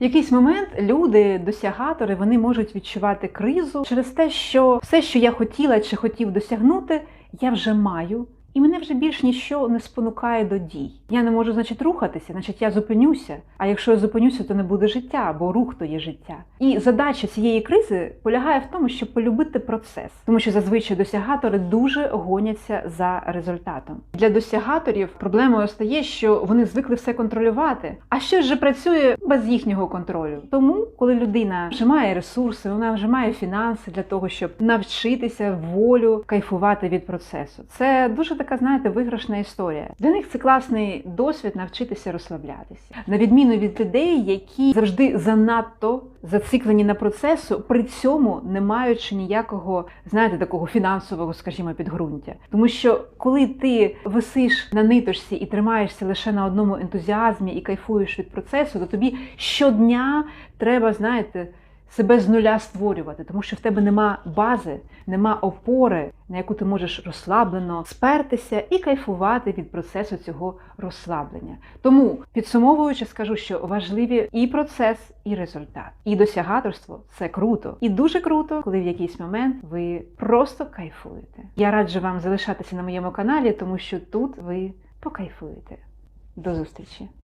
В якийсь момент люди, досягатори, вони можуть відчувати кризу через те, що все, що я хотіла чи хотів досягнути, я вже маю. І мене вже більш ніщо не спонукає до дій. Я не можу, значить, рухатися, значить, я зупинюся. А якщо я зупинюся, то не буде життя, бо рух то є життя. І задача цієї кризи полягає в тому, щоб полюбити процес, тому що зазвичай досягатори дуже гоняться за результатом. Для досягаторів проблемою стає, що вони звикли все контролювати, а щось же працює без їхнього контролю. Тому, коли людина вже має ресурси, вона вже має фінанси для того, щоб навчитися волю кайфувати від процесу. Це дуже така, знаєте, виграшна історія. Для них це класний досвід навчитися розслаблятися, на відміну від людей, які завжди занадто зациклені на процесу, при цьому не маючи ніякого, знаєте, такого фінансового, скажімо, підґрунтя. Тому що коли ти висиш на ниточці і тримаєшся лише на одному ентузіазмі і кайфуєш від процесу, то тобі щодня треба, знаєте. Себе з нуля створювати, тому що в тебе нема бази, нема опори, на яку ти можеш розслаблено спертися і кайфувати від процесу цього розслаблення. Тому, підсумовуючи, скажу, що важливі і процес, і результат. І досягаторство це круто. І дуже круто, коли в якийсь момент ви просто кайфуєте. Я раджу вам залишатися на моєму каналі, тому що тут ви покайфуєте. До зустрічі!